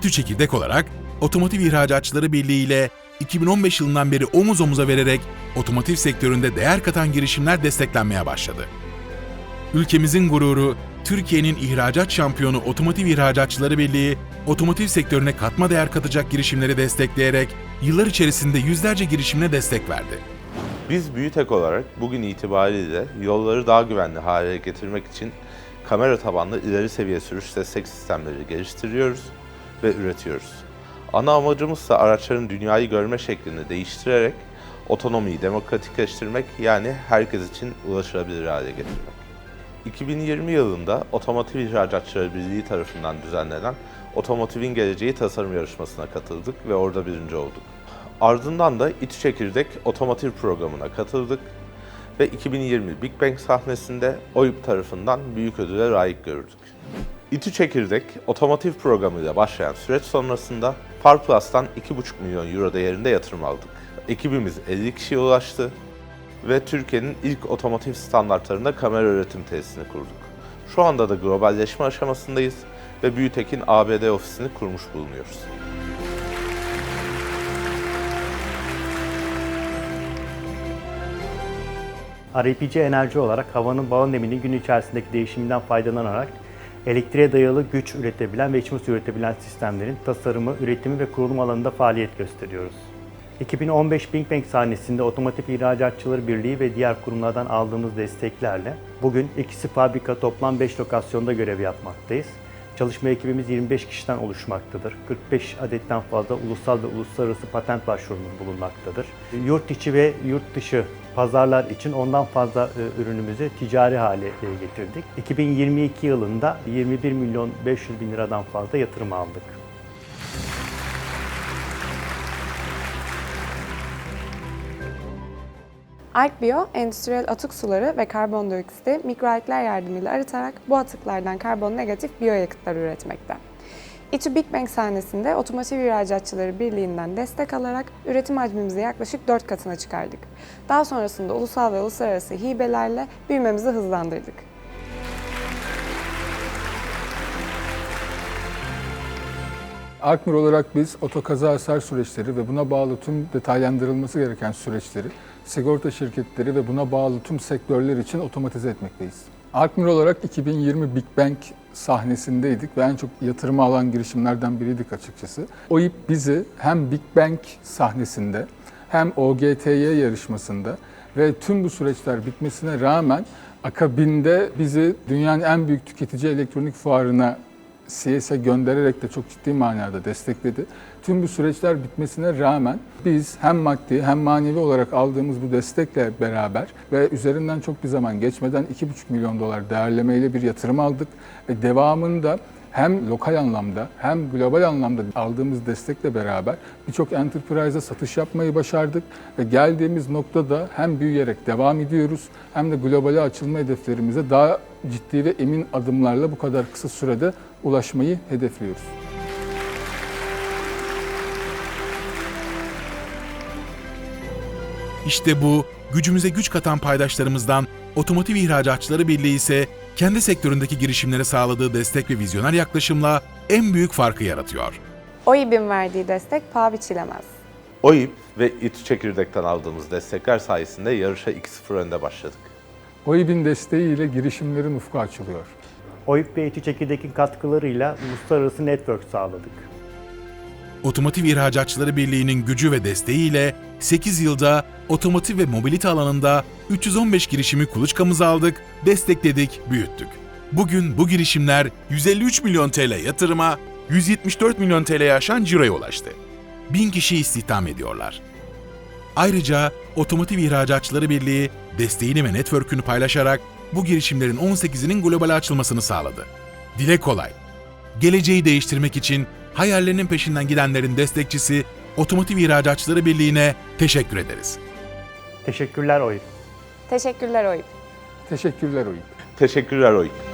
İTÜ Çekirdek olarak Otomotiv İhracatçıları Birliği ile 2015 yılından beri omuz omuza vererek otomotiv sektöründe değer katan girişimler desteklenmeye başladı. Ülkemizin gururu, Türkiye'nin ihracat şampiyonu Otomotiv İhracatçıları Birliği, otomotiv sektörüne katma değer katacak girişimleri destekleyerek yıllar içerisinde yüzlerce girişimine destek verdi. Biz Büyütek olarak bugün itibariyle yolları daha güvenli hale getirmek için kamera tabanlı ileri seviye sürüş destek sistemleri geliştiriyoruz ve üretiyoruz. Ana amacımız ise araçların dünyayı görme şeklini değiştirerek otonomiyi demokratikleştirmek yani herkes için ulaşılabilir hale getirmek. 2020 yılında Otomotiv İhracatçıları Birliği tarafından düzenlenen Otomotivin Geleceği tasarım yarışmasına katıldık ve orada birinci olduk. Ardından da İTÜ Çekirdek Otomotiv programına katıldık ve 2020 Big Bang sahnesinde OYP tarafından büyük ödüle layık görüldük. İTÜ Çekirdek otomotiv programıyla başlayan süreç sonrasında Farplus'tan 2,5 milyon euro değerinde yatırım aldık. Ekibimiz 50 kişiye ulaştı ve Türkiye'nin ilk otomotiv standartlarında kamera üretim tesisini kurduk. Şu anda da globalleşme aşamasındayız ve Büyütek'in ABD ofisini kurmuş bulunuyoruz. RPC enerji olarak havanın bağ neminin gün içerisindeki değişiminden faydalanarak elektriğe dayalı güç üretebilen ve içme suyu üretebilen sistemlerin tasarımı, üretimi ve kurulum alanında faaliyet gösteriyoruz. 2015 Big Bang sahnesinde Otomotiv İhracatçıları Birliği ve diğer kurumlardan aldığımız desteklerle bugün ikisi fabrika toplam 5 lokasyonda görev yapmaktayız. Çalışma ekibimiz 25 kişiden oluşmaktadır. 45 adetten fazla ulusal ve uluslararası patent başvurumuz bulunmaktadır. Yurt içi ve yurt dışı pazarlar için ondan fazla e, ürünümüzü ticari hale e, getirdik. 2022 yılında 21 milyon 500 bin liradan fazla yatırım aldık. ArcBio, endüstriyel atık suları ve karbondioksiti mikroalgler yardımıyla arıtarak bu atıklardan karbon negatif biyoyakıtlar üretmekte. İTÜ Big Bang sahnesinde Otomotiv İhracatçıları Birliği'nden destek alarak üretim hacmimizi yaklaşık 4 katına çıkardık. Daha sonrasında ulusal ve uluslararası hibelerle büyümemizi hızlandırdık. Arkmur olarak biz otokaza hasar süreçleri ve buna bağlı tüm detaylandırılması gereken süreçleri sigorta şirketleri ve buna bağlı tüm sektörler için otomatize etmekteyiz. Arkmur olarak 2020 Big Bang sahnesindeydik ve en çok yatırımı alan girişimlerden biriydik açıkçası. OİP bizi hem Big Bang sahnesinde hem OGTY yarışmasında ve tüm bu süreçler bitmesine rağmen akabinde bizi dünyanın en büyük tüketici elektronik fuarına CS'e göndererek de çok ciddi manada destekledi. Tüm bu süreçler bitmesine rağmen biz hem maddi hem manevi olarak aldığımız bu destekle beraber ve üzerinden çok bir zaman geçmeden 2,5 milyon dolar değerlemeyle bir yatırım aldık. Ve devamında hem lokal anlamda hem global anlamda aldığımız destekle beraber birçok enterprise'a satış yapmayı başardık ve geldiğimiz noktada hem büyüyerek devam ediyoruz hem de globale açılma hedeflerimize daha ciddi ve emin adımlarla bu kadar kısa sürede ulaşmayı hedefliyoruz. İşte bu gücümüze güç katan paydaşlarımızdan Otomotiv İhracatçıları Birliği ise kendi sektöründeki girişimlere sağladığı destek ve vizyoner yaklaşımla en büyük farkı yaratıyor. OİB'in verdiği destek paha biçilemez. OİP ve İTÜ Çekirdek'ten aldığımız destekler sayesinde yarışa 2-0 önde başladık. OİB'in desteğiyle girişimlerin ufku açılıyor. OİP ve İTÜ Çekirdek'in katkılarıyla uluslararası network sağladık. Otomotiv İhracatçıları Birliği'nin gücü ve desteğiyle 8 yılda otomotiv ve mobilite alanında 315 girişimi kuluçkamıza aldık, destekledik, büyüttük. Bugün bu girişimler 153 milyon TL yatırıma, 174 milyon TL'ye aşan ciroya ulaştı. 1000 kişi istihdam ediyorlar. Ayrıca Otomotiv İhracatçıları Birliği desteğini ve network'ünü paylaşarak bu girişimlerin 18'inin globale açılmasını sağladı. Dile kolay. Geleceği değiştirmek için hayallerinin peşinden gidenlerin destekçisi Otomotiv İhracatçıları Birliği'ne teşekkür ederiz. Teşekkürler OİP. Teşekkürler OİB. Teşekkürler OİB. Teşekkürler OİP.